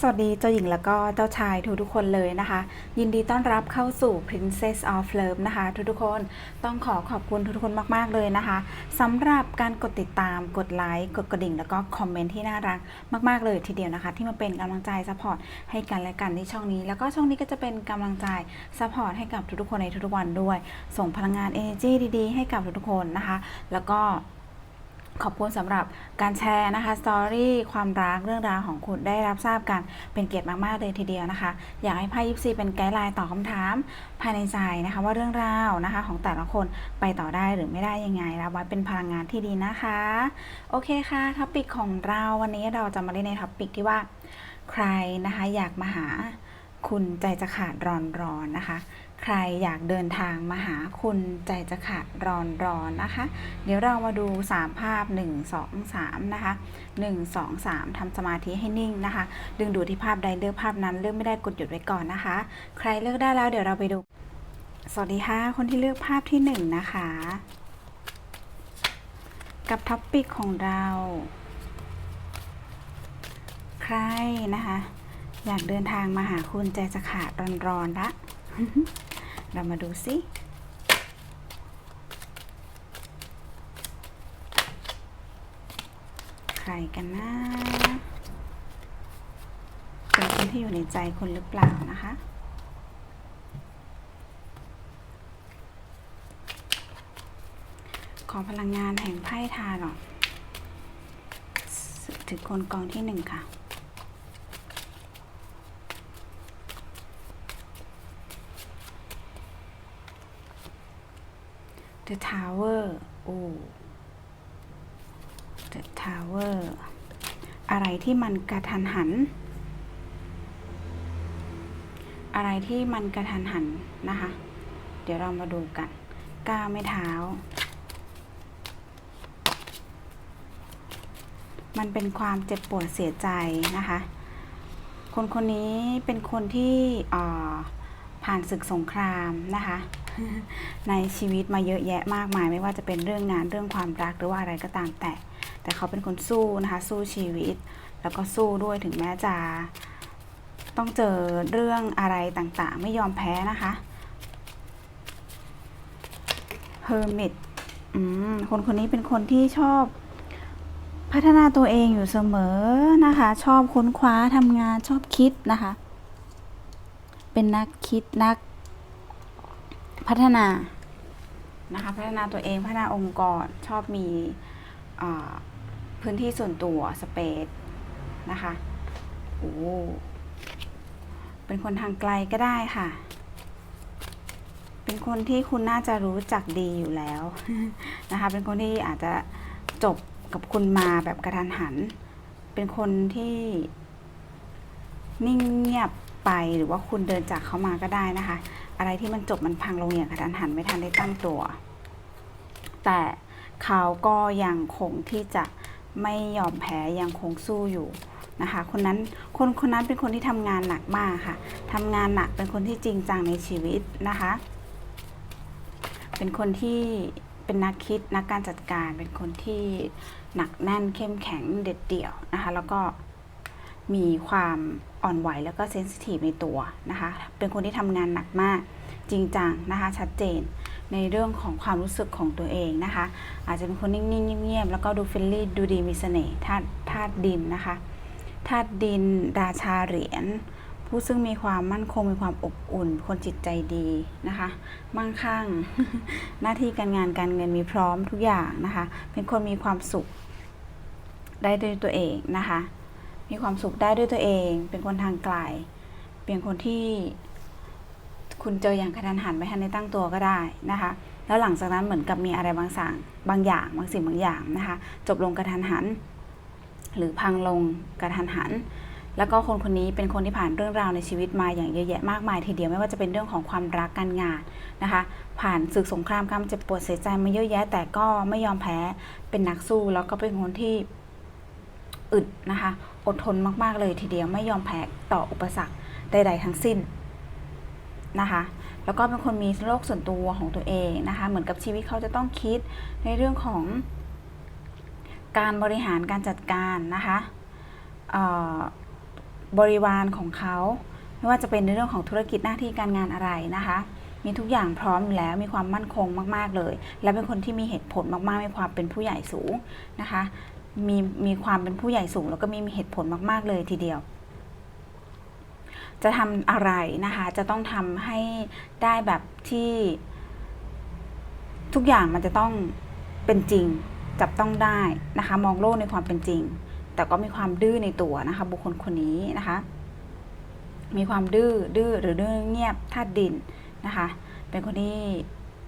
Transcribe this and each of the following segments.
สวัสดีเจ้าหญิงแล้วก็เจ้าชายทุกทุกๆคนเลยนะคะ ยินดีต้อนรับเข้าสู่ Princess of Love นะคะ ทุกทุกๆคนต้องขอขอบคุณทุกทุกๆคนมากๆเลยนะคะสำหรับการกดติดตามกดไลค์กดกระดิ่ง แล้วก็คอมเมนต์ที่น่ารักมากๆเลยทีเดียวนะคะ ที่มาเป็นกำลังใจซัพพอร์ตให้กันและกันที่ช่องนี้ แล้วก็ช่องนี้ก็จะเป็นกำลังใจซัพพอร์ตให้กับทุกๆคนในทุกๆวันด้วย ส่งพลังงาน energy ดีๆ ให้กับทุกๆคนนะคะ แล้วก็ ขอบคุณสำหรับการแชร์นะคะสตอรี่ความรักเรื่องราวของคุณได้รับทราบกันเป็นเกียรติมาก ๆ เลยทีเดียวนะคะ อยากให้ไพ่ยิปซีเป็นไกด์ไลน์ตอบคำถาม ภายในใจนะคะว่าเรื่องราวนะคะของแต่ละคนไปต่อได้หรือไม่ได้ยังไงรับไว้เป็นพลังงานที่ดีนะคะ โอเคค่ะท็อปิกของเราวันนี้เราจะมาเล่นในท็อปิกที่ว่าใครนะคะอยากมาหาคุณใจจะขาดร้อนร้อนนะคะ ใครอยากเดินทางมาหาคุณใจจะขาดร้อนร้อนนะคะ เดี๋ยวเรามาดู 3 ภาพ 1 2 3 นะคะ 1 2 3ทำสมาธิให้นิ่งนะคะ ดึงดูดที่ภาพใดเลือกภาพนั้นเลือกไม่ได้กดหยุดไว้ก่อนนะคะ ใครเลือกได้แล้วเดี๋ยวเราไปดู สวัสดีค่ะ คนที่เลือกภาพที่ 1 นะคะ กับท็อปปิกของเรา ใครนะคะ อยากเดินทางมาหาคุณใจจะขาดร้อนๆละ เรามาดูสิใครกันนะเป็นคนที่อยู่ในใจคุณหรือเปล่านะคะขอพลังงานแห่งไพ่ทาหน่อถึงคนกองที่หนึ่งค่ะ The Tower โอ้ The Tower อะไรที่มันกระทันหัน อะไรที่มันกระทันหันนะคะ เดี๋ยวเรามาดูกัน ก้าวไม่เท้า มันเป็นความเจ็บปวดเสียใจนะคะ คนคนนี้เป็นคนที่ผ่านศึกสงครามนะคะ ในชีวิตมาเยอะแยะมากมาย ไม่ว่าจะเป็นเรื่องงานเรื่องความรักหรือว่าอะไรก็ตามแต่ แต่เขาเป็นคนสู้นะคะสู้ชีวิต แล้วก็สู้ด้วยถึงแม้จะต้องเจอเรื่องอะไรต่างๆ ไม่ยอมแพ้นะคะ Hermit อืมคนคนนี้เป็นคนที่ชอบพัฒนาตัวเองอยู่เสมอนะคะ ชอบค้นคว้าทำงานชอบคิดนะคะ เป็นนักคิดนัก พัฒนานะคะพัฒนาตัวเองพัฒนาองค์กรชอบมีพื้นที่ส่วนตัวสเปซนะคะโอ้เป็นคนทางไกลก็ได้ค่ะ เป็นคนที่คุณน่าจะรู้จักดีอยู่แล้วนะคะ เป็นคนที่อาจจะจบกับคุณมาแบบกระทันหัน เป็นคนที่นิ่งเงียบไปหรือว่าคุณเดินจากเขามาก็ได้นะคะ อะไรที่มันจบมันพังลงอย่างกระทันหันไม่ทันได้ตั้งตัว แต่เขาก็ยังคงที่จะไม่ยอมแพ้ยังคงสู้อยู่นะคะ คนนั้นคนคนนั้นเป็นคนที่ทำงานหนักมากค่ะทำงานหนักเป็นคนที่จริงจังในชีวิตนะคะ เป็นคนที่เป็นนักคิดนักการจัดการ เป็นคนที่หนักแน่นเข้มแข็งเด็ดเดี่ยวนะคะ แล้วก็ มีความอ่อนไหวแล้วก็เซนซิทีฟในตัวนะคะ เป็นคนที่ทำงานหนักมากจริงจังนะคะ ชัดเจนในเรื่องของความรู้สึกของตัวเองนะคะ อาจจะเป็นคนนิ่งๆเงียบๆแล้วก็ดูเฟรนลี่ดูดีมีเสน่ห์ธาตุธาตุดินนะคะธาตุดิน ราชาเหรียญผู้ซึ่งมีความมั่นคงมีความอบอุ่น คนจิตใจดีนะคะ มั่งคั่ง หน้าที่การงานการเงินมีพร้อมทุกอย่างนะคะ เป็นคนมีความสุขได้ด้วยตัวเองนะคะ มีความสุขได้ด้วยตัวเอง เป็นคนทางไกล เป็นคนที่คุณเจออย่างกระทันหันไม่ทันได้ตั้งตัวก็ได้นะคะ แล้วหลังจากนั้นเหมือนกับมีอะไรบางสั่งบางอย่าง บางสิ่งบางอย่างนะคะ จบลงกระทันหัน หรือพังลงกระทันหัน แล้วก็คนคนนี้เป็นคนที่ผ่านเรื่องราวในชีวิตมาอย่างเยอะแยะมากมายทีเดียวไม่ว่าจะเป็นเรื่องของความรักการงานนะคะ ผ่านศึกสงครามความเจ็บปวดเสียใจมาเยอะแยะ แต่ก็ไม่ยอมแพ้ เป็นนักสู้แล้วก็เป็นคนที่ อึดนะคะ อดทนมาก ๆ เลยทีเดียวไม่ยอมแพ้ต่ออุปสรรคใด ๆ ทั้งสิ้นนะคะ แล้วก็เป็นคนมีโลกส่วนตัวของตัวเองนะคะ เหมือนกับชีวิตเขาจะต้องคิดในเรื่องของการบริหารการจัดการนะคะบริวารของเขา ไม่ว่าจะเป็นในเรื่องของธุรกิจหน้าที่การงานอะไรนะคะ มีทุกอย่างพร้อมอยู่แล้วมีความมั่นคงมาก ๆ เลย และเป็นคนที่มีเหตุผลมาก ๆ มีความเป็นผู้ใหญ่สูงนะคะ มีมีความเป็นผู้ใหญ่สูง แล้วก็มีมีเหตุผลมาก ๆ เลยทีเดียว จะทำอะไรนะคะ จะต้องทำให้ได้แบบที่ทุกอย่างมันจะต้องเป็นจริง จับต้องได้นะคะ มองโลกในความเป็นจริง แต่ก็มีความดื้อในตัวนะคะ บุคคลคนนี้นะคะ มีความดื้อดื้อหรือดื้อเงียบธาตุดินนะคะ เป็นคนที่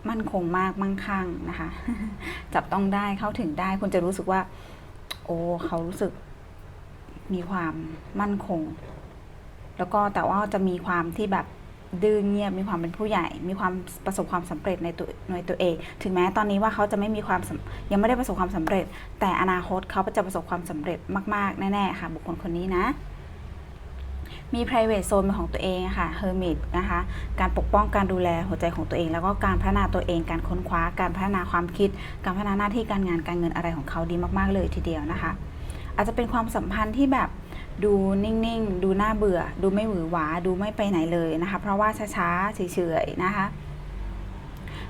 มั่นคงมากมั่งคั่งนะคะ จับต้องได้เข้าถึงได้คุณจะรู้สึกว่า โอ้เขารู้สึกมีความมั่นคง แล้วก็แต่ว่าจะมีความที่แบบดื้อเงียบมีความเป็นผู้ใหญ่ มีความประสบความสำเร็จในตัวในตัวเอง ถึงแม้ตอนนี้ว่าเขาจะไม่มีความยังไม่ได้ประสบความสำเร็จ แต่อนาคตเขาจะประสบความสำเร็จมาก ๆ แน่ ๆ ค่ะ บุคคลคนนี้นะ มี private zone เป็นของตัวเองค่ะ hermit นะคะ การปกป้องการดูแลหัวใจของตัวเอง แล้วก็การพัฒนาตัวเอง การค้นคว้า การพัฒนาความคิด การพัฒนาหน้าที่การงานการเงินอะไรของเขาดีมากๆเลยทีเดียวนะคะ อาจจะเป็นความสัมพันธ์ที่แบบดูนิ่งๆ ดูน่าเบื่อ ดูไม่หวือหวา ดูไม่ไปไหนเลยนะคะ เพราะว่าช้าๆ เฉยๆ นะคะ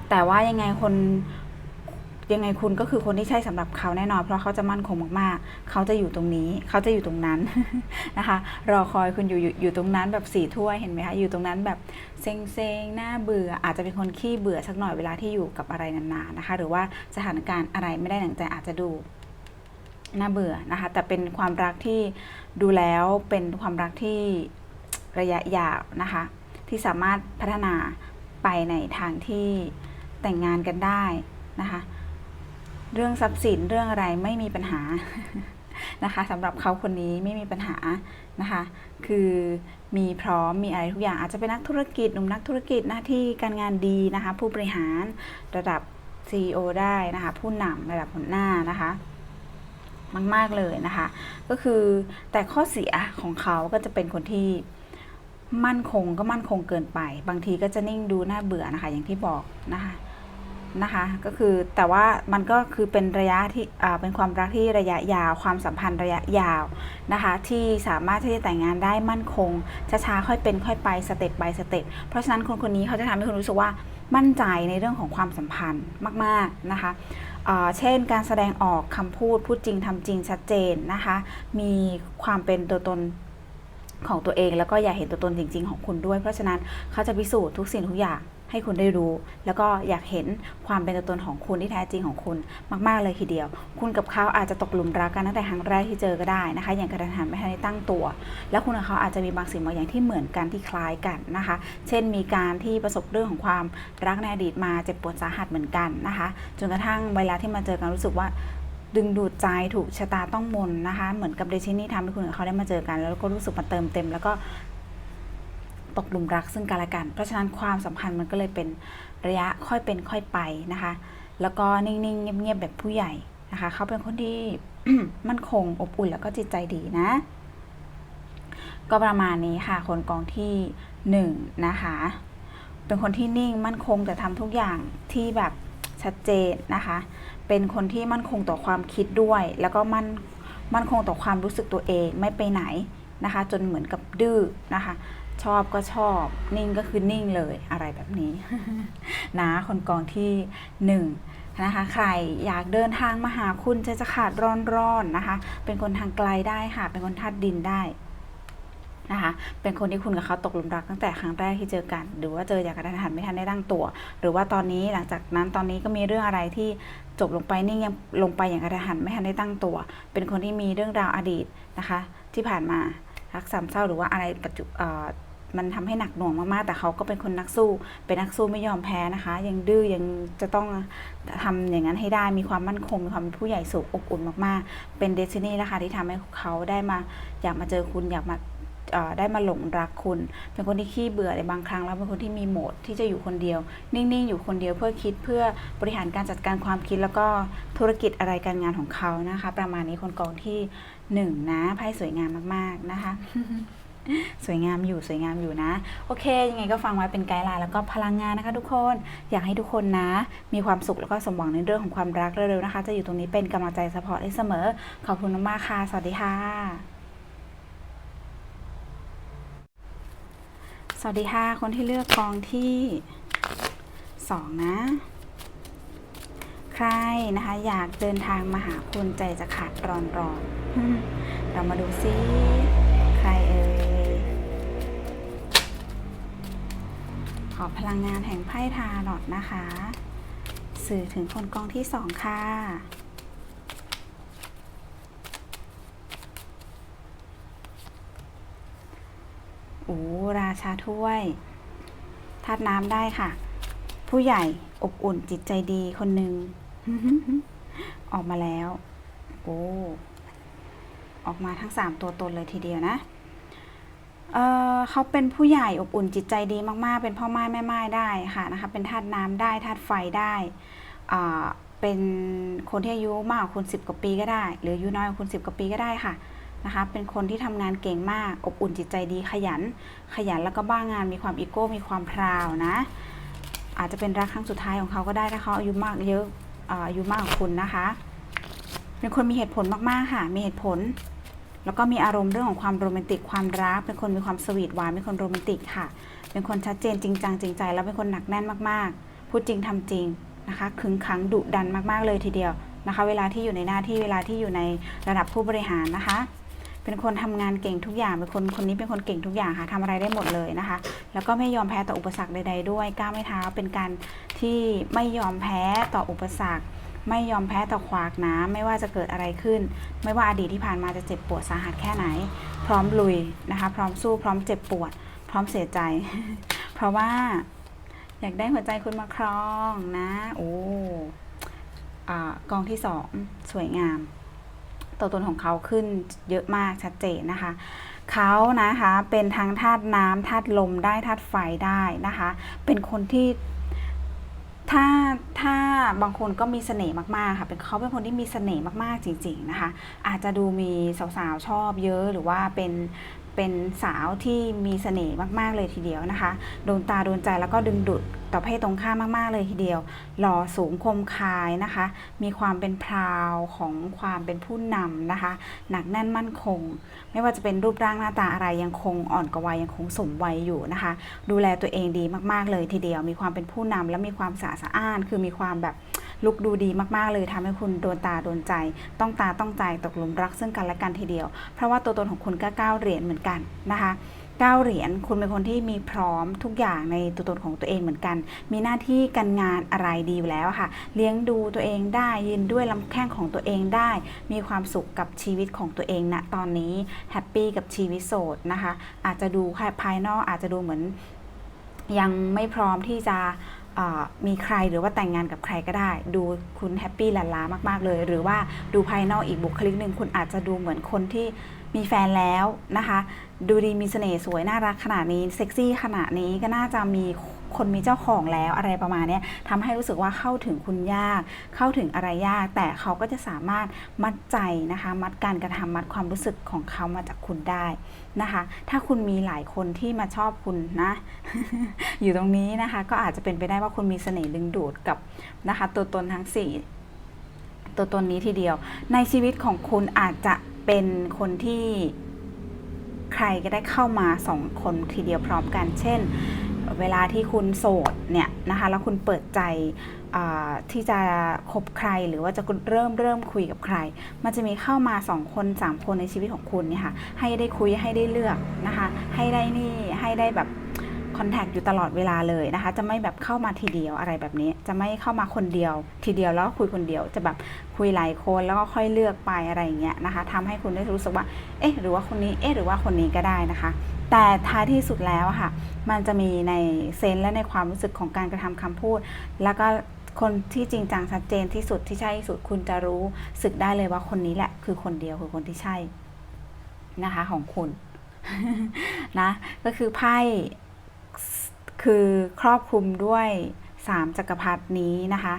แต่ว่ายังไงคน ยังไงคุณก็คือคนที่ใช่สำหรับเขาแน่นอน เพราะเขาจะมั่นคงมากๆ เขาจะอยู่ตรงนี้ เขาจะอยู่ตรงนั้นนะคะ รอคอยคุณอยู่อยู่อยู่ตรงนั้นแบบสี่ถ้วยเห็นไหมคะ อยู่ตรงนั้นแบบเซ็งๆ น่าเบื่อ อาจจะเป็นคนขี้เบื่อสักหน่อยเวลาที่อยู่กับอะไรนานๆนะคะ หรือว่าสถานการณ์อะไรไม่ได้หนังใจอาจจะดูน่าเบื่อนะคะ แต่เป็นความรักที่ดูแล้วเป็นความรักที่ระยะยาวนะคะ ที่สามารถพัฒนาไปในทางที่แต่งงานกันได้นะคะ เรื่องทรัพย์สินเรื่องอะไรไม่มีปัญหานะคะสำหรับเขาคนนี้ไม่มีปัญหานะคะ คือมีพร้อมมีอะไรทุกอย่างอาจจะเป็นนักธุรกิจหนุ่มนักธุรกิจหน้าที่การงานดีนะคะ ผู้บริหารระดับ CEO ได้นะคะ ผู้นำระดับหัวหน้านะคะมาก ๆ เลยนะคะ ก็คือแต่ข้อเสียของเขาก็จะเป็นคนที่มั่นคงก็มั่นคงเกินไป บางทีก็จะนิ่งดูน่าเบื่อนะคะ อย่างที่บอกนะคะ นะคะ ก็คือแต่ว่ามันก็คือเป็นระยะที่เป็นความรักที่ระยะยาว ความสัมพันธ์ระยะยาวนะคะ ที่สามารถที่จะแต่งงานได้มั่นคงช้าๆค่อยเป็นค่อยไปสเต็ป by สเต็ปเพราะฉะนั้นคนคนนี้เขาจะทำให้คุณรู้สึกว่ามั่นใจในเรื่องของความสัมพันธ์มาก ๆ นะคะเช่น การแสดงออกคำพูดพูดจริงทำจริงชัดเจนนะคะ มีความเป็นตัวตนของตัวเอง แล้วก็อยากเห็นตัวตนจริง ๆ ของคุณด้วย เพราะฉะนั้นเขาจะพิสูจน์ทุกสิ่งทุกอย่าง ให้คุณได้รู้ แล้วก็อยากเห็นความเป็นตัวตนของคุณที่แท้จริงของคุณมากๆเลยทีเดียว คุณกับเขาอาจจะตกหลุมรักกันตั้งแต่ครั้งแรกที่เจอก็ได้นะคะ อย่างกระทันหันไม่ทันได้ตั้งตัว แล้วคุณกับเขาอาจจะมีบางสิ่งบางอย่างที่เหมือนกันที่คล้ายกันนะคะ เช่นมีการที่ประสบเรื่องของความรักในอดีตมาเจ็บปวดสาหัสเหมือนกันนะคะ จนกระทั่งเวลาที่มาเจอกันรู้สึกว่าดึงดูดใจถูกชะตาต้องมนนะคะ เหมือนกับเดชินี่ทำให้คุณกับเขาได้มาเจอกัน แล้วก็รู้สึกมาเติมเต็ม แล้วก็ ตกหลุมรักซึ่งกันและกัน เพราะฉะนั้นความสัมพันธ์มันก็เลยเป็นระยะค่อยเป็นค่อยไปนะคะ แล้วก็นิ่งๆเงียบๆแบบผู้ใหญ่นะคะ เขาเป็นคนที่มั่นคงอบอุ่นแล้วก็จิตใจดีนะ ก็ประมาณนี้ค่ะ คนกองที่หนึ่งนะคะเป็นคนที่นิ่งมั่นคงแต่ทำทุกอย่างที่แบบชัดเจนนะคะ เป็นคนที่มั่นคงต่อความคิดด้วย แล้วก็มั่นมั่นคงต่อความรู้สึกตัวเองไม่ไปไหนนะคะ จนเหมือนกับดื้อนะคะ ชอบก็ชอบ นิ่งก็คือนิ่งเลยอะไรแบบนี้ นะคนกองที่หนึ่งนะคะใครอยากเดินทางมาหาคุณใจจะขาดร้อนๆนนะคะ เป็นคนทางไกลได้ค่ะ เป็นคนธาตุดินได้นะคะเป็นคนที่คุณกับเขาตกหลุมรักตั้งแต่ครั้งแรกที่เจอกัน หรือว่าเจออย่างกระทันหันไม่ทันได้ตั้งตัว หรือว่าตอนนี้หลังจากนั้นตอนนี้ก็มีเรื่องอะไรที่จบลงไปนิ่งยังลงไปอย่างกระทันหันไม่ทันได้ตั้งตัว เป็นคนที่มีเรื่องราวอดีตนะคะ ที่ผ่านมารักสามเศร้าหรือว่าอะไรปัจจุ มันทำให้หนักหน่วงมากๆ แต่เขาก็เป็นคนนักสู้ เป็นนักสู้ไม่ยอมแพ้นะคะ ยังดื้อยังจะต้องทำอย่างนั้นให้ได้ มีความมั่นคง มีความเป็นผู้ใหญ่สูงอบอุ่นมากๆ เป็นเดซินี่นะคะที่ทำให้เขาได้มาอยากมาเจอคุณอยากมาได้มาหลงรักคุณ เป็นคนที่ขี้เบื่อในบางครั้งแล้วเป็นคนที่มีโหมดที่จะอยู่คนเดียว นิ่งๆ อยู่คนเดียวเพื่อคิดเพื่อบริหารการจัดการความคิดแล้วก็ธุรกิจอะไรการงานของเขานะคะ ประมาณนี้คนกองที่หนึ่งนะไพ่สวยงามมากๆนะคะ สวยงามอยู่สวยงามอยู่นะ โอเค ยังไงก็ฟังไว้เป็นไกด์ไลน์แล้วก็พลังงานนะคะ ทุกคน อยากให้ทุกคนนะ มีความสุขแล้วก็สมหวังในเรื่องของความรักเร็วๆนะคะ จะอยู่ตรงนี้เป็นกำลังใจสปอร์ตให้เสมอ ขอบคุณมากค่ะ สวัสดีค่ะ สวัสดีค่ะ คนที่เลือกกองที่สองนะใครนะคะ อยากเดินทางมาหาคุณใจจะขาดรอนรอนๆเรามาดูซิ ขอพลังงานแห่งไพ่ทาร์ลอตนะคะ สื่อถึงคนกองที่สองค่ะ โอ้ราชาถ้วยธาตุน้ำได้ค่ะ ผู้ใหญ่อบอุ่นจิตใจดีคนหนึ่งออกมาแล้ว โอ้ ออกมาทั้งสามตัวตนเลยทีเดียวนะ เออเขาเป็นผู้ใหญ่อบอุ่นจิตใจดีมากๆ เป็นพ่อไม้แม่ไม้ได้ค่ะนะคะเป็นธาตุน้ำได้ธาตุไฟได้อ่าเป็นคนที่อายุมากกว่าคุณสิบกว่าปีก็ได้ หรืออายุน้อยกว่าคุณสิบกว่าปีก็ได้ค่ะนะคะเป็นคนที่ทำงานเก่งมาก อบอุ่นจิตใจดีขยัน ขยันแล้วก็บ้างงานมีความอีโก้มีความพราวนะ อาจจะเป็นรักครั้งสุดท้ายของเขาก็ได้ถ้าเขาอายุมากเยอะอาอายุมากกว่าคุณนะคะ เป็นคนมีเหตุผลมากๆค่ะ มีเหตุผล แล้วก็มีอารมณ์เรื่องของความโรแมนติกความรัก เป็นคนมีความสวีทหวานเป็นคนโรแมนติกค่ะ เป็นคนชัดเจนจริงจังจริงใจ แล้วเป็นคนหนักแน่นมากๆ พูดจริงทำจริงนะคะขึงขังดุดันมากๆเลยทีเดียวนะคะ เวลาที่อยู่ในหน้าที่เวลาที่อยู่ในระดับผู้บริหารนะคะ เป็นคนทำงานเก่งทุกอย่างเป็นคนคนนี้เป็นคนเก่งทุกอย่างค่ะทำอะไรได้หมดเลยนะคะ แล้วก็ไม่ยอมแพ้ต่ออุปสรรคใด ๆ ด้วยก้าวไม่เท้าเป็นการที่ไม่ยอมแพ้ต่ออุปสรรค ไม่ยอมแพ้ต่อขวากน้ำไม่ว่าจะเกิดอะไรขึ้น ไม่ว่าอดีตที่ผ่านมาจะเจ็บปวดสาหัสแค่ไหน พร้อมลุยนะคะ พร้อมสู้พร้อมเจ็บปวด พร้อมเสียใจ เพราะว่า อยากได้หัวใจคุณมาครองนะโอ้อกองที่สองสวยงาม ตัวตนของเขาขึ้นเยอะมากชัดเจนนะคะเขานะคะเป็นทั้งธาตุน้ำธาตุลมได้ธาตุไฟได้นะคะ เป็นคนที่ ถ้าถ้าบางคนก็มีเสน่ห์มากๆค่ะเป็นเขาเป็นคนที่มีเสน่ห์มากๆจริง ๆนะคะ อาจจะดูมีสาวๆชอบเยอะหรือว่าเป็น เป็นสาวที่มีเสน่ห์มาก ๆ เลยทีเดียวนะคะโดนตาโดนใจแล้วก็ดึงดูดต่อเพศตรงข้ามมาก ๆ เลยทีเดียว หล่อสูงคมคายนะคะ มีความเป็นพราวของความเป็นผู้นำนะคะ หนักแน่นมั่นคง ไม่ว่าจะเป็นรูปร่างหน้าตาอะไรยังคงอ่อนกว่าวัยยังคงสมวัยอยู่นะคะ ดูแลตัวเองดีมาก ๆ เลยทีเดียว มีความเป็นผู้นำและมีความสะอาดสะอ้านคือมีความแบบ ลุกดูดีมากๆเลยทำให้คุณโดนตาโดนใจ ต้องตาต้องใจตกหลุมรักซึ่งกันและกันทีเดียว เพราะว่าตัวตนของคุณก็ก้าเหรียญเหมือนกันนะคะก้าเหรียญคุณเป็นคนที่มีพร้อมทุกอย่างในตัวตนของตัวเองเหมือนกัน มีหน้าที่การงานอะไรดีอยู่แล้วค่ะ เลี้ยงดูตัวเองได้ยืนด้วยลำแข้งของตัวเองได้ มีความสุขกับชีวิตของตัวเองณตอนนี้แฮปปี้กับชีวิตโสดนะคะ อาจจะดูภายนอกอาจจะดูเหมือนยังไม่พร้อมที่จะ มีใครหรือว่าแต่งงานกับใครก็ได้ ดูคุณแฮปปี้ลันล้ามากๆเลย หรือว่าดูภายนอกอีกบุคลิกหนึ่งคุณอาจจะดูเหมือนคนที่มีแฟนแล้วนะคะ ดูดีมีเสน่ห์สวยน่ารักขนาดนี้เซ็กซี่ขนาดนี้ก็น่าจะมีค คนมีเจ้าของแล้วอะไรประมาณนี้ทำให้รู้สึกว่าเข้าถึงคุณยาก เข้าถึงอะไรยาก แต่เขาก็จะสามารถมัดใจนะคะ มัดการกระทำมัดความรู้สึกของเขามาจากคุณได้นะคะ ถ้าคุณมีหลายคนที่มาชอบคุณนะ อยู่ตรงนี้นะคะ ก็อาจจะเป็นไปได้ว่าคุณมีเสน่ห์ดึงดูดกับนะคะ ตัวตนทั้งสี่ตัวตนนี้ทีเดียว ในชีวิตของคุณอาจจะเป็นคนที่ใครก็ได้เข้ามาสองคนทีเดียวพร้อมกัน เช่น เวลาที่คุณโสดเนี่ยนะคะแล้วคุณเปิดใจที่จะคบใครหรือว่าจะเริ่มเริ่มคุยกับใคร มันจะมีเข้ามา 2 คน 3 คนในชีวิตของคุณเนี่ยค่ะให้ได้คุยให้ได้เลือกนะคะให้ได้นี่ให้ได้แบบคอนแทคอยู่ตลอดเวลาเลยนะคะ จะไม่แบบเข้ามาทีเดียวอะไรแบบนี้ จะไม่เข้ามาคนเดียว ทีเดียวแล้วคุยคนเดียว จะแบบคุยหลายคนแล้วก็ค่อยเลือกไปอะไรอย่างเงี้ยนะคะทำให้คุณได้รู้สึกว่า เอ๊ะ หรือว่าคนนี้ เอ๊ะ หรือว่าคนนี้ก็ได้นะคะ แต่ท้ายที่สุดแล้วค่ะ มันจะมีในเซนส์และในความรู้สึกของการกระทำคำพูด แล้วก็คนที่จริงจังชัดเจนที่สุดที่ใช่ที่สุดคุณจะรู้สึกได้เลยว่าคนนี้แหละ คือคนเดียวคือคนที่ใช่นะคะของคุณนะก็คือไพ่คือครอบคลุมด้วยสามจักรพรรดินี้นะคะ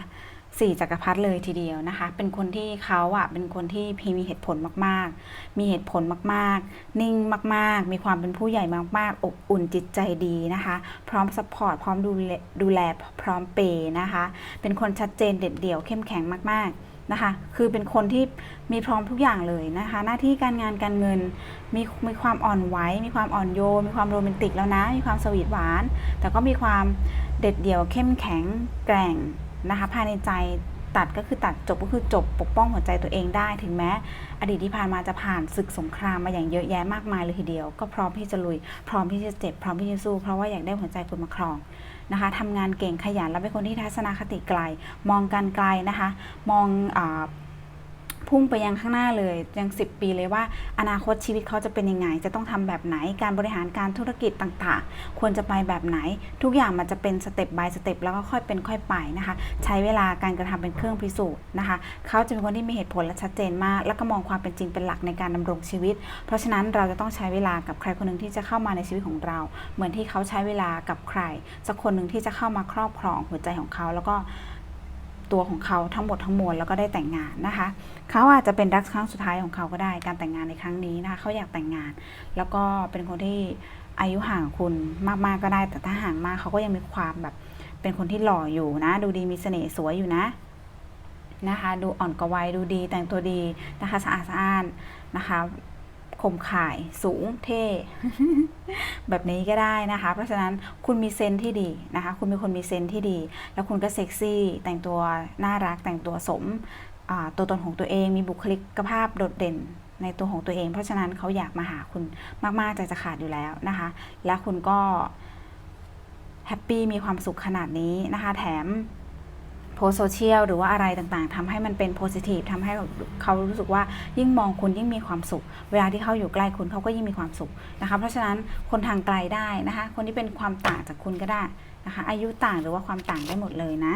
สี่จักรพรรดิเลยทีเดียวนะคะ เป็นคนที่เขาอะเป็นคนที่พีมีเหตุผลมากๆ มีเหตุผลมากๆ นิ่งมากๆ มีความเป็นผู้ใหญ่มากๆ อบอุ่นจิตใจดีนะคะ พร้อมซัพพอร์ตพร้อมดูแลดูแลพร้อมเปย์นะคะ เป็นคนชัดเจนเด็ดเดี่ยวเข้มแข็งมากๆนะคะ คือเป็นคนที่มีพร้อมทุกอย่างเลยนะคะ หน้าที่การงานการเงิน มีมีความอ่อนไหว มีความอ่อนโยน มีความโรแมนติกแล้วนะ มีความสวีทหวาน แต่ก็มีความเด็ดเดี่ยวเข้มแข็งแกร่ง นะคะภายในใจตัดก็คือตัดจบก็คือจบปกป้องหัวใจตัวเองได้ ถึงแม้อดีตที่ผ่านมาจะผ่านศึกสงครามมาอย่างเยอะแยะมากมายเลยทีเดียว ก็พร้อมที่จะลุย พร้อมที่จะเจ็บ พร้อมที่จะสู้ เพราะว่าอยากได้หัวใจคุณมาครองนะคะทำงานเก่งขยันและเป็นคนที่ทัศนคติไกล มองการไกลนะคะ มองอ พุ่งไปยังข้างหน้าเลยยัง 10 ปีเลยว่า อนาคตชีวิตเขาจะเป็นยังไง จะต้องทำแบบไหนการบริหารการธุรกิจต่างๆ ควรจะไปแบบไหน ทุกอย่างมันจะเป็นสเต็ป by สเต็ปแล้วก็ค่อยเป็นค่อยไปนะคะ ใช้เวลาการกระทำเป็นเครื่องพิสูจน์นะคะ เขาจะเป็นคนที่มีเหตุผลและชัดเจนมาก แล้วก็มองความเป็นจริงเป็นหลักในการดำรงชีวิต เพราะฉะนั้นเราจะต้องใช้เวลากับใครคนหนึ่งที่จะเข้ามาในชีวิตของเรา เหมือนที่เขาใช้เวลากับใครสักคนหนึ่งที่จะเข้ามาครอบครองหัวใจของเขาแล้วก็ ตัวของเขาทั้งหมดทั้งมวลแล้วก็ได้แต่งงานนะคะ เขาอาจจะเป็นรักครั้งสุดท้ายของเขาก็ได้การแต่งงานในครั้งนี้นะคะเขาอยากแต่งงาน แล้วก็เป็นคนที่อายุห่างคุณมากๆก็ได้ แต่ถ้าห่างมากเขาก็ยังมีความแบบเป็นคนที่หล่ออยู่นะ ดูดีมีเสน่ห์สวยอยู่นะนะคะ ดูอ่อนกว่าวัยดูดีแต่งตัวดีนะคะสะอาดสะอ้านนะคะ คมข่ายสูงเท่ แบบนี้ก็ได้นะคะ เพราะฉะนั้นคุณมีเซนที่ดีนะคะ คุณเป็นคนมีเซนที่ดี แล้วคุณก็เซ็กซี่ แต่งตัวน่ารักแต่งตัวสมตัวตนของตัวเองมีบุคลิกภาพโดดเด่นในตัวของตัวเอง เพราะฉะนั้นเขาอยากมาหาคุณมากๆใจจะขาดอยู่แล้วนะคะ และคุณก็แฮปปี้มีความสุขขนาดนี้นะคะ แถม โพสโซเชียลหรือว่าอะไรต่างๆทำให้มันเป็นโพสิทีฟทำให้เขารู้สึกว่ายิ่งมองคุณยิ่งมีความสุข เวลาที่เขาอยู่ใกล้คุณเขาก็ยิ่งมีความสุขนะคะเพราะฉะนั้นคนทางไกลได้นะคะ คนที่เป็นความต่างจากคุณก็ได้นะคะ อายุต่างหรือว่าความต่างได้หมดเลยนะ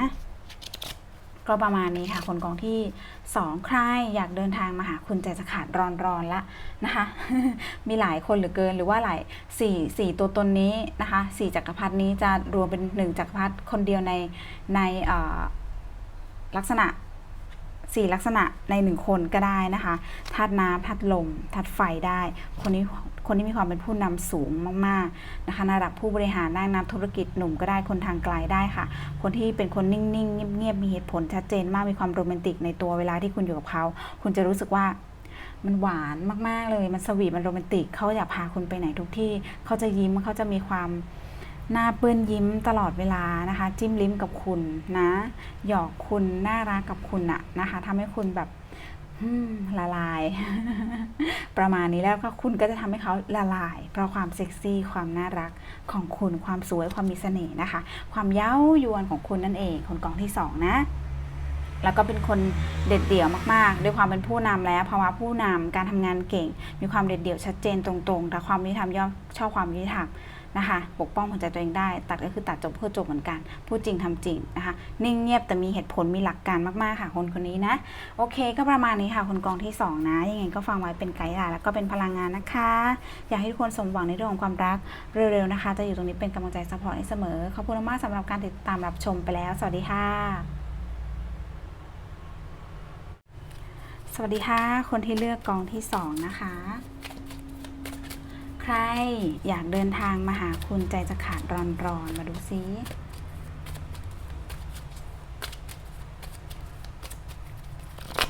ก็ประมาณนี้ค่ะ คนกองที่สองใครอยากเดินทางมาหาคุณใจจะขาดร้อนๆละนะคะ มีหลายคนเหลือเกินหรือว่าหลายสี่สี่ตัวตนนี้นะคะสี่จักรพรรดินี้จะรวมเป็นหนึ่งจักรพรรดิคนเดียวในในเอ่อ ลักษณะสี่ลักษณะในหนึ่งคนก็ได้นะคะธาตุน้ำธาตุลมธาตุไฟได้ คนนี้คนที่มีความเป็นผู้นำสูงมากๆนะคะในระดับผู้บริหารได้นำธุรกิจหนุ่มก็ได้คนทางไกลได้ค่ะ คนที่เป็นคนนิ่งๆเงียบๆมีเหตุผลชัดเจนมากมีความโรแมนติกในตัวเวลาที่คุณอยู่กับเขา คุณจะรู้สึกว่ามันหวานมากๆเลย มันสวีทมันโรแมนติกเขาอยากพาคุณไปไหนทุกที่ เขาจะยิ้มเขาจะมีความ หน้าเปื้อนยิ้มตลอดเวลานะคะ จิ้มลิ้มกับคุณนะหยอกคุณน่ารักกับคุณอะนะคะทำให้คุณแบบละลาย ประมาณนี้แล้วก็คุณก็จะทำให้เขาละลาย เพราะความเซ็กซี่ความน่ารักของคุณความสวยความมีเสน่ห์นะคะ ความเย้ายวนของคุณนั่นเอง คนกองที่สองนะแล้วก็เป็นคนเด็ดเดี่ยวมากๆ ด้วยความเป็นผู้นำแล้วภาวะผู้นำการทำงานเก่ง มีความเด็ดเดี่ยวชัดเจนตรงๆแต่ความยุติธรรมย่อมชอบความยุติธรรม นะคะปกป้องหัวใจตัวเองได้ ตัดก็คือตัดจบคือจบเหมือนกัน พูดจริงทำจริงนะคะ นิ่งเงียบแต่มีเหตุผลมีหลักการมากๆค่ะ คนคนนี้นะ โอเคก็ประมาณนี้ค่ะคนกองที่สองนะยังไงก็ฟังไว้เป็นไกด์ไลน์แล้วก็เป็นพลังงานนะคะ อยากให้ทุกคนสมหวังในเรื่องของความรักเร็วๆนะคะ จะอยู่ตรงนี้เป็นกำลังใจซัพพอร์ตให้เสมอขอบคุณมากสำหรับการติดตามรับชมไปแล้ว สวัสดีค่ะสวัสดีค่ะ คนที่เลือกกองที่สองนะคะ ใครอยากเดินทางมาหาคุณใจจะขาดร้อนรอนๆมาดูซิ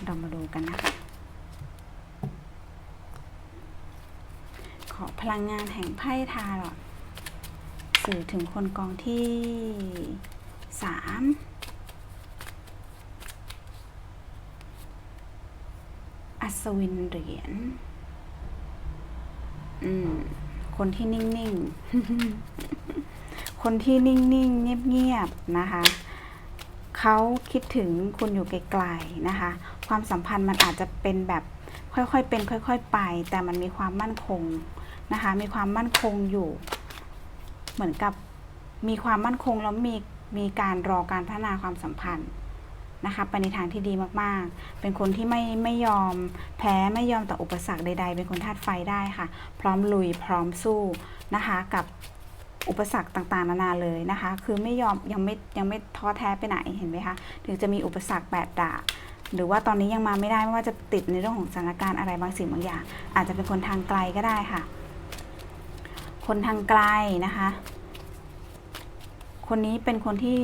เรามาดูกันนะคะ ขอพลังงานแห่งไพ่ทาร์ตสื่อถึงคนกองที่สามอัศวินเหรียญ อืมคนที่นิ่งๆ คนที่นิ่งๆ เงียบๆ นะคะ เขาคิดถึงคุณอยู่ไกลๆ นะคะ ความสัมพันธ์มันอาจจะเป็นแบบค่อยๆ เป็นค่อย ๆ ไป แต่มันมีความมั่นคงนะคะ มีความมั่นคงอยู่ เหมือนกับมีความมั่นคงแล้วมีมีการรอการพัฒนาความสัมพันธ์ นะคะไปในทางที่ดีมากๆ เป็นคนที่ไม่ไม่ยอมแพ้ไม่ยอมต่ออุปสรรคใด ๆ เป็นคนธาตุไฟได้ค่ะ พร้อมลุยพร้อมสู้นะคะกับอุปสรรคต่างๆ นานาเลยนะคะ คือไม่ยอมยังไม่ยังไม่ท้อแท้ไปไหนเห็นไหมคะถึงจะมีอุปสรรคแปดด่าหรือว่าตอนนี้ยังมาไม่ได้ไม่ว่าจะติดในเรื่องของสถานการณ์อะไรบางสิ่งบางอย่าง อาจจะเป็นคนทางไกลก็ได้ค่ะ คนทางไกลนะคะ คนนี้เป็นคนที่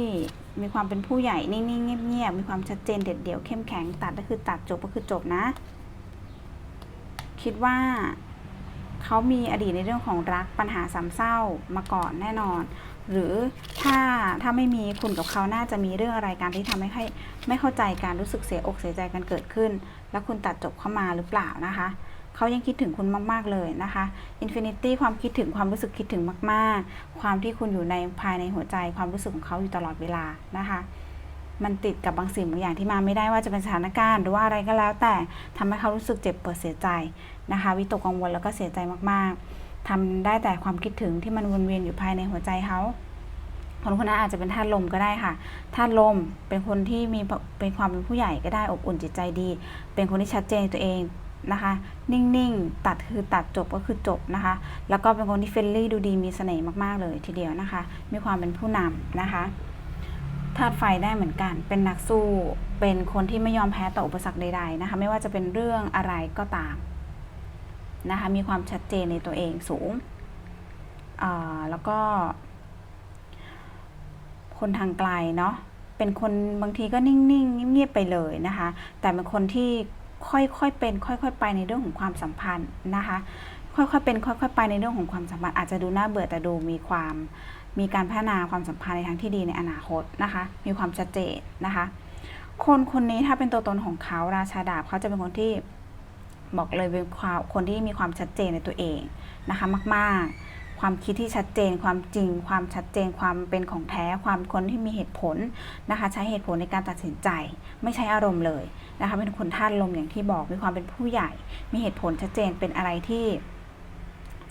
มีความเป็นผู้ใหญ่นิ่งๆเงียบๆมีความชัดเจนเด็ดเดี่ยวเข้มแข็งตัดก็คือตัดจบก็คือจบนะ คิดว่าเขามีอดีตในเรื่องของรักปัญหาสามเศร้ามาก่อนแน่นอน หรือถ้าถ้าไม่มีคุณกับเขาน่าจะมีเรื่องอะไรการที่ทำให้ให้ไม่เข้าใจการรู้สึกเสียอกเสียใจกันเกิดขึ้น แล้วคุณตัดจบเข้ามาหรือเปล่านะคะ เขายังคิดถึงคุณมาก ๆ เลยนะคะอินฟินิตี้ความคิดถึงความรู้สึกคิดถึงมาก ๆ ความที่คุณอยู่ในภายในหัวใจ ความรู้สึกของเขาอยู่ตลอดเวลานะคะมันติดกับบางสิ่งบางอย่างที่มาไม่ได้ว่าจะเป็นสถานการณ์หรือว่าอะไรก็แล้ว แต่ทำให้เขารู้สึกเจ็บปวดเสียใจนะคะวิตกกังวลแล้วก็เสียใจมากๆทำได้แต่ความคิดถึงที่มันวนเวียนอยู่ภายในหัวใจเขาคนคนนั้นอาจจะเป็นธาตุลมก็ได้ค่ะธาตุลมเป็นคนที่มีเป็นความเป็นผู้ใหญ่ก็ได้อบอุ่นจิตใจดี เป็นคนที่ชัดเจนตัวเอง นะคะ นิ่งๆ ตัดคือตัดจบก็คือจบนะคะ แล้วก็เป็นคนที่เฟรนลี่ดูดีมีเสน่ห์มากๆเลยทีเดียวนะคะ มีความเป็นผู้นำนะคะธาตุไฟได้เหมือนกัน เป็นนักสู้ เป็นคนที่ไม่ยอมแพ้ต่ออุปสรรคใดๆนะคะ ไม่ว่าจะเป็นเรื่องอะไรก็ตามนะคะ มีความชัดเจนในตัวเองสูง แล้วก็ คนทางไกลเนาะ เป็นคนบางทีก็นิ่งๆเงียบๆไปเลยนะคะ แต่เป็นคนที่ ค่อยๆเป็น ค่อยๆ ไปในเรื่องของความสัมพันธ์นะคะ ค่อยๆเป็น ค่อยๆ ไปในเรื่องของความสัมพันธ์อาจจะดูน่าเบื่อแต่ดูมีความมีการพัฒนาความสัมพันธ์ในทางที่ดีในอนาคตนะคะ มีความชัดเจนนะคะ คนคนนี้ถ้าเป็นตัวตนของเขาราชาดาบเขาจะเป็นคนที่บอกเลยเป็นความคนที่มีความชัดเจนในตัวเองนะคะ มาก ๆ ความคิดที่ชัดเจน ความจริง ความชัดเจน ความเป็นของแท้ ความคนที่มีเหตุผลนะคะ ใช้เหตุผลในการตัดสินใจ ไม่ใช้อารมณ์เลยนะคะ เป็นคนท่านลมอย่างที่บอก มีความเป็นผู้ใหญ่ มีเหตุผลชัดเจน เป็นอะไรที่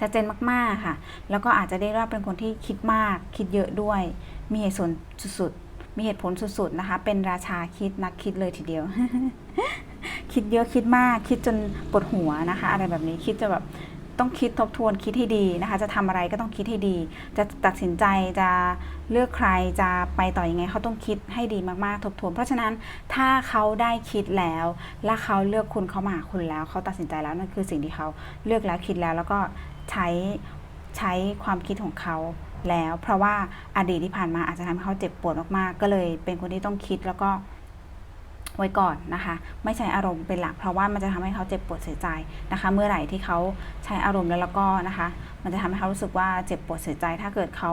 ชัดเจนมากๆค่ะ แล้วก็อาจจะได้ว่าเป็นคนที่คิดมาก คิดเยอะด้วย มีเหตุผลสุดๆ มีเหตุผลสุดๆนะคะ เป็นราชาคิดนักคิดเลยทีเดียว คิดเยอะคิดมาก คิดจนปวดหัวนะคะ อะไรแบบนี้ คิดจะแบบ ต้องคิดทบทวนคิดให้ดีนะคะ จะทำอะไรก็ต้องคิดให้ดี จะตัดสินใจจะเลือกใครจะไปต่ออยังไงเขาต้องคิดให้ดีมากๆทบทวน เพราะฉะนั้นถ้าเขาได้คิดแล้ว และเขาเลือกคุณเขามาหาคุณแล้ว เขาตัดสินใจแล้วนั่นคือสิ่งที่เขาเลือกแล้วคิดแล้ว แล้วก็ใช้ใช้ความคิดของเขาแล้ว เพราะว่าอดีตที่ผ่านมาอาจจะทำให้เขาเจ็บปวดมากๆ ก็เลยเป็นคนที่ต้องคิดแล้วก็ ไว้ก่อนนะคะ ไม่ใช้อารมณ์เป็นหลัก เพราะว่ามันจะทำให้เขาเจ็บปวดเสียใจนะคะ เมื่อไหร่ที่เขาใช้อารมณ์แล้วแล้วก็นะคะ มันจะทำให้เขารู้สึกว่าเจ็บปวดเสียใจ ถ้าเกิดเขา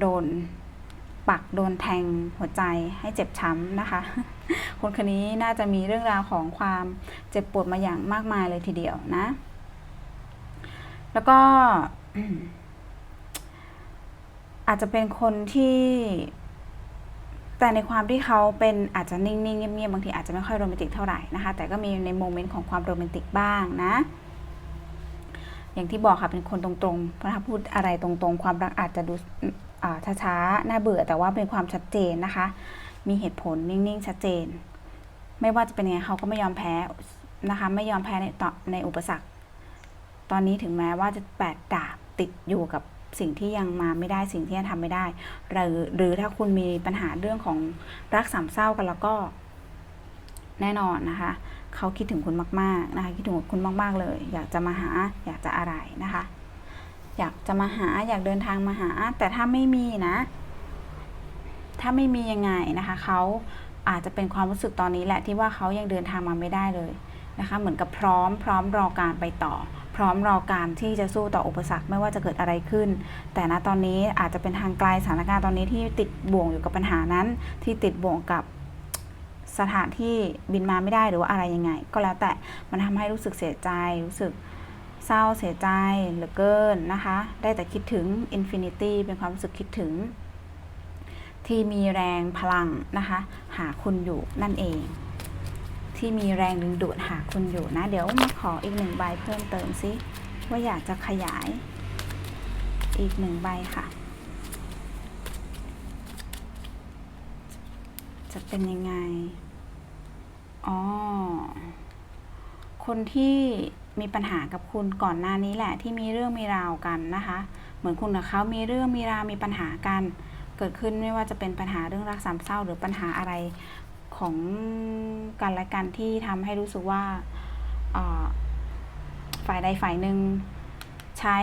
โดนปักโดนแทงหัวใจให้เจ็บช้ำนะคะ คนคนนี้น่าจะมีเรื่องราวของความเจ็บปวดมาอย่างมากมายเลยทีเดียวนะ แล้วก็อาจจะเป็นคนที่ แต่ในความที่เขาเป็นอาจจะนิ่งๆเงียบๆบางทีอาจจะไม่ค่อยโรแมนติกเท่าไหร่นะคะ แต่ก็มีในโมเมนต์ของความโรแมนติกบ้างนะ อย่างที่บอกค่ะเป็นคนตรงๆเพราะพูดอะไรตรงๆ ความรักอาจจะดูช้าๆน่าเบื่อแต่ว่าเป็นความชัดเจนนะคะ มีเหตุผลนิ่งๆชัดเจน ไม่ว่าจะเป็นยังไงเขาก็ไม่ยอมแพ้นะคะไม่ยอมแพ้ในต่อในอุปสรรค ตอนนี้ถึงแม้ว่าจะแปดดาบติดอยู่กับ สิ่งที่ยังมาไม่ได้สิ่งที่ยังทำไม่ได้ หรือหรือถ้าคุณมีปัญหาเรื่องของรักสามเศร้ากันแล้วก็แน่นอนนะคะเขาคิดถึงคุณมากๆนะคะคิดถึงคุณมากๆเลย อยากจะมาหาอยากจะอะไรนะคะ อยากจะมาหาอยากเดินทางมาหา แต่ถ้าไม่มีนะ ถ้าไม่มียังไงนะคะเขาอาจจะเป็นความรู้สึกตอนนี้แหละที่ว่าเขายังเดินทางมาไม่ได้เลยนะคะ เหมือนกับพร้อมพร้อมรอการไปต่อ พร้อมรอการที่จะสู้ต่ออุปสรรคไม่ว่าจะเกิดอะไรขึ้น แต่ณตอนนี้อาจจะเป็นทางไกลสถานการณ์ตอนนี้ที่ติดบ่วงอยู่กับปัญหานั้น ที่ติดบ่วงกับสถานที่บินมาไม่ได้หรือว่าอะไรยังไง ก็แล้วแต่มันทำให้รู้สึกเสียใจรู้สึกเศร้าเสียใจเหลือเกินนะคะ ได้แต่คิดถึงอินฟินิตี้เป็นความรู้สึกคิดถึง ที่มีแรงพลังนะคะ หาคุณอยู่นั่นเอง ที่มีแรงดึงดูดหาคุณอยู่นะ เดี๋ยวมาขออีกหนึ่งใบเพิ่มเติมซิว่าอยากจะขยายอีกหนึ่งใบค่ะ จะเป็นยังไง อ๋อ คนที่มีปัญหากับคุณก่อนหน้านี้แหละที่มีเรื่องมีราวกันนะคะ เหมือนคุณกับเขามีเรื่องมีราวมีปัญหากัน เกิดขึ้นไม่ว่าจะเป็นปัญหาเรื่องรักสามเศร้าหรือปัญหาอะไร ของกันและกันที่ทำให้รู้สึกว่าฝ่ายใดฝ่ายหนึ่งใช้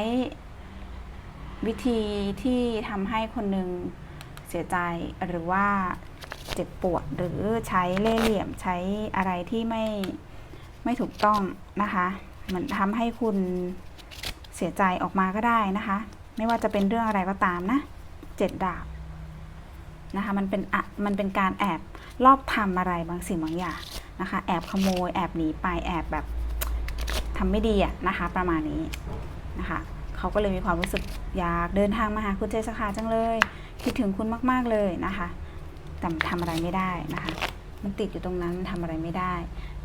วิธีที่ทำให้คนหนึ่งเสียใจหรือว่าเจ็บปวดหรือใช้เล่ห์เหลี่ยมใช้อะไรที่ไม่ไม่ถูกต้องนะคะเหมือนทำให้คุณเสียใจออกมาก็ได้นะคะ ไม่ว่าจะเป็นเรื่องอะไรก็ตามนะเจ็ดดาบนะคะมันเป็นอะมันเป็นการแอบ ลอบทำอะไรบางสิ่งบางอย่างนะคะ แอบขโมย แอบหนีไปแอบแบบทำไม่ดีอะนะคะ ประมาณนี้นะคะเขาก็เลยมีความรู้สึกอยากเดินทางมาหาคุณเจสคาจังเลย คิดถึงคุณมาก ๆเลยนะคะ แต่มันทำอะไรไม่ได้นะคะ มันติดอยู่ตรงนั้นมันทำอะไรไม่ได้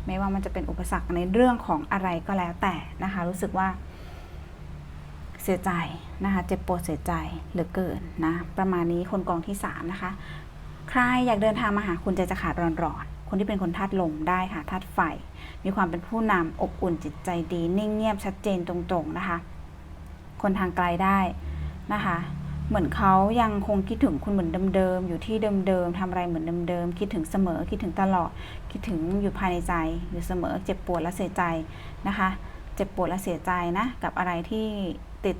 ไม่ว่ามันจะเป็นอุปสรรคในเรื่องของอะไรก็แล้วแต่นะคะ รู้สึกว่าเสียใจนะคะ เจ็บปวดเสียใจเหลือเกินนะ ประมาณนี้คนกองที่สามนะคะ ครอยากเดินทางมาหาคุณใจจะขาดร้อนๆ คนที่เป็นคนธาตุลมได้ค่ะธาตุไฟ มีความเป็นผู้นำอบอุ่นจิตใจดี นิ่งเงียบชัดเจนตรงๆนะคะ คนทางไกลได้นะคะ เหมือนเขายังคงคิดถึงคุณเหมือนเดิมๆ อยู่ที่เดิมๆทำอะไรเหมือนเดิมๆ คิดถึงเสมอ คิดถึงตลอด คิดถึงอยู่ภายในใจ อยู่เสมอ เจ็บปวดและเสียใจนะคะ เจ็บปวดและเสียใจนะ กับอะไรที่ติด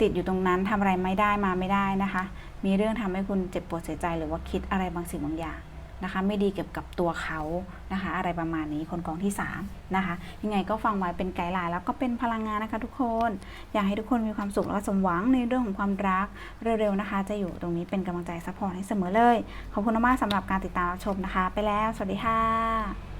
ติดอยู่ตรงนั้นทำอะไรไม่ได้มาไม่ได้นะคะ มีเรื่องทำให้คุณเจ็บปวดเสียใจ หรือว่าคิดอะไรบางสิ่งบางอย่างนะคะ ไม่ดีเกี่ยวกับตัวเขานะคะ อะไรประมาณนี้คนกองที่สามนะคะ ยังไงก็ฟังไว้เป็นไกด์ไลน์แล้วก็เป็นพลังงานนะคะทุกคน อยากให้ทุกคนมีความสุขและสมหวังในเรื่องของความรักเร็วๆนะคะ จะอยู่ตรงนี้เป็นกำลังใจซัพพอร์ตให้เสมอเลย ขอบคุณมากสำหรับการติดตามรับชมนะคะ ไปแล้ว สวัสดีค่ะ